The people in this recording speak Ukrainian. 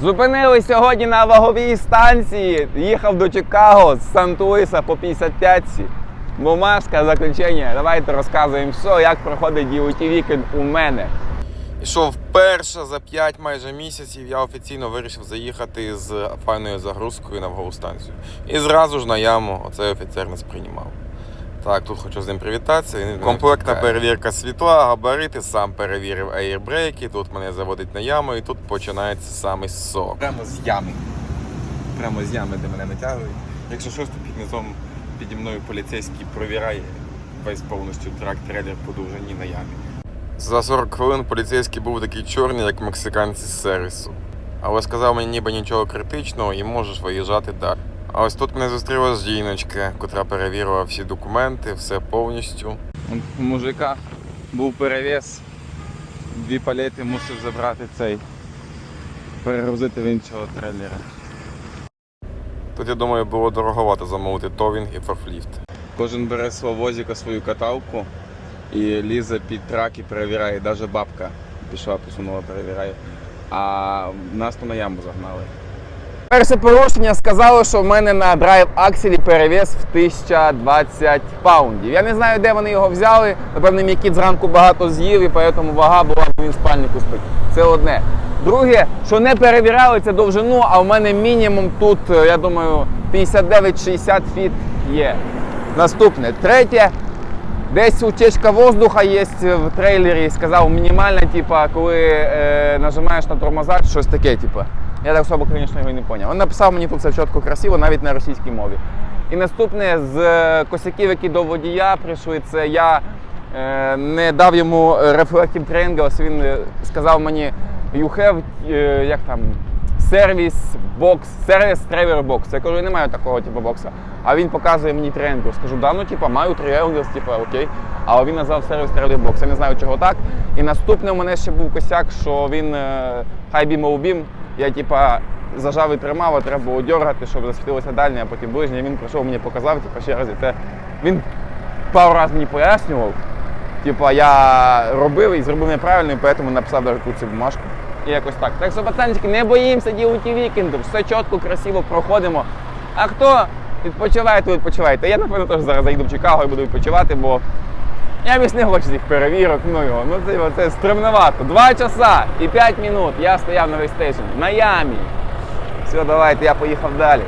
Зупинились сьогодні на ваговій станції. Їхав до Чикаго з Сан-Луіса по 55-ці. Бумажка, заключення. Давайте розказуємо все, як проходить DOT вікенд у мене. І що вперше за 5 майже місяців я офіційно вирішив заїхати з файною загрузкою на вгову станцію. І зразу ж на яму оцей офіцер не сприймав. Так, тут хочу з ним привітатися. Він комплектна перевірка світла, габарити, сам перевірив аєрбрейки, тут мене заводить на яму, і тут починається самий сок. Прямо з ями. Прямо з ями, де мене натягують. Якщо щось, то під низом піді мною поліцейський провіряє весь повністю трак-трейлер по довжині на ямі. За 40 хвилин поліцейський був такий чорний, як мексиканці з сервісу. Але сказав мені ніби нічого критичного і можеш виїжджати далі. А ось тут мене зустріла жіночка, котра перевірила всі документи, все повністю. У мужика був перевіз. Дві палети мусив забрати цей. Перегрузити в іншого трейлера. Тут, я думаю, було дороговато замовити товінг і форфліфт. Кожен бере свого возика, свою каталку і лізе під трак і перевіряє. Навіть бабка пішла, посунула, перевіряє. А нас то на яму загнали. Перше порушення сказало, що в мене на драйв акселі перевес в 1020 паундів. Я не знаю, де вони його взяли. Напевно, мій кіт зранку багато з'їв, і тому вага була, бо він спальнику спить. Це одне. Друге, що не перевіряли це довжину, а в мене мінімум тут, е, я думаю, 59-60 фіт є. Наступне. Третє. Десь утечка воздуха є в трейлері. Сказав мінімальна, типа, коли е, нажимаєш на тормоза, щось таке, типа. Я так особо, звісно, його не зрозумів. Він написав мені тут все чітко, красиво, навіть на російській мові. І наступне з е, косяків, які до водія прийшли, це я е, не дав йому Reflective Triangles, він е, сказав мені, you have, е, як там, сервіс бокс, сервіс тревер бокс. Я кажу, я не маю такого типу бокса. А він показує мені тріангл. Скажу, да, ну типу, маю тріангл, типу, окей. А він назвав сервіс тревер бокс. Я не знаю, чого так. І наступне у мене ще був косяк, що він е, beam low beam. Я типа зажав і тримав, а треба було дергати, щоб засвітилося дальнє, а потім ближнє. Він прийшов, мені показав, типу, ще раз. І це він пару разів мені пояснював. Типа я робив і зробив неправильно, і тому написав навіть цю бумажку. Якось так. Так що, пацанчики, не боїмося ділити вікенду, все чітко, красиво проходимо. А хто відпочиває, то відпочивайте. Я, напевно, теж зараз зайду в Чикаго і буду відпочивати, бо я весь не хочу цих перевірок, ну його. Ну це, це стремновато. Два часа і п'ять минут я стояв на вейстейшені, в ямі. Все, давайте, я поїхав далі.